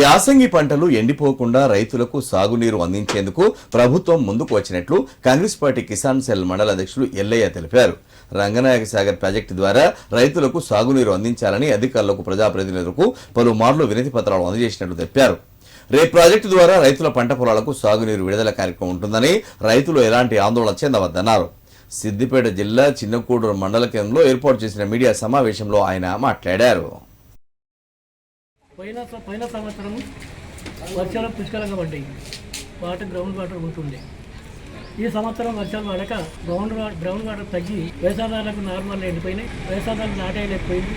యాసంగి పంటలు ఎండిపోకుండా రైతులకు సాగునీరు అందించేందుకు ప్రభుత్వం ముందుకు వచ్చినట్లు కాంగ్రెస్ పార్టీ కిసాన్ సెల్ మండల అధ్యక్షులు ఎల్లయ్య తెలిపారు. రంగనాయక సాగర్ ప్రాజెక్టు ద్వారా రైతులకు సాగునీరు అందించాలని అధికారులకు ప్రజాప్రతినిధులకు పలుమార్లు వినతి పత్రాలు అందజేసినట్లు తెలిపారు. రేపు ప్రాజెక్టు ద్వారా రైతుల పంట పొలాలకు సాగునీరు విడుదల కార్యక్రమం ఉంటుందని రైతులు ఎలాంటి ఆందోళన చెందవద్దన్నారు. సిద్దిపేట జిల్లా చిన్నకూడూరు మండల కేంద్రంలో ఏర్పాటు చేసిన మీడియా సమావేశంలో ఆయన మాట్లాడారు. పోయిన పోయిన సంవత్సరం వర్షాలు పుష్కలంగా పడ్డాయి. వాటర్ గ్రౌండ్ వాటర్ పోతుండే. ఈ సంవత్సరం వర్షాలు పడక గ్రౌండ్ వాటర్ గ్రౌండ్ వాటర్ తగ్గి వ్యవసాయదారులకు నార్మల్ ఎండిపోయినాయి. వ్యవసాయదారులు నాటేయలేకపోయింది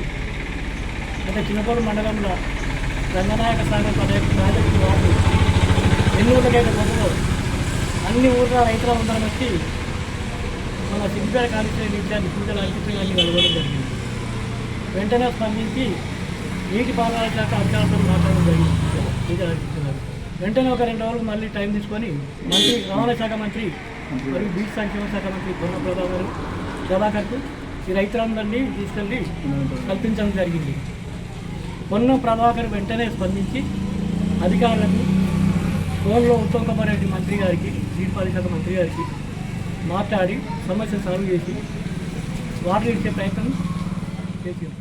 అంటే చిన్నపూరు మండలంలో Ranganayaka Sagar project project water ఎన్ని ఊళ్ళకైతే పోతుందో అన్ని ఊర్ల రైతుల ఉందని వచ్చి మన సిద్ధిపేట కాన్స్టిట్యూషన్ విద్యార్థి పూజలు అల్పిపోయి కలవడం జరిగింది. వెంటనే స్పందించి నీటి పాలన శాఖ అధికారులతో మాట్లాడడం జరిగింది. వెంటనే ఒక రెండు రోజులు మళ్ళీ టైం తీసుకొని మంత్రి రవాణా శాఖ మంత్రి మరియు బీచ్ సంక్షేమ శాఖ మంత్రి పొన్న ప్రభాకర్ గారు ప్రభాకర్కు ఈ రైతులందరినీ తీసుకెళ్ళి కల్పించడం జరిగింది. పొన్న ప్రభాకర్ వెంటనే స్పందించి అధికారులకు ఫోన్లో ఉత్తమ్ కుమార్ రెడ్డి మంత్రి గారికి నీటిపాలన శాఖ మంత్రి గారికి మాట్లాడి సమస్య సాల్వ్ చేసి వాటర్ ఇచ్చే ప్రయత్నం చేసింది.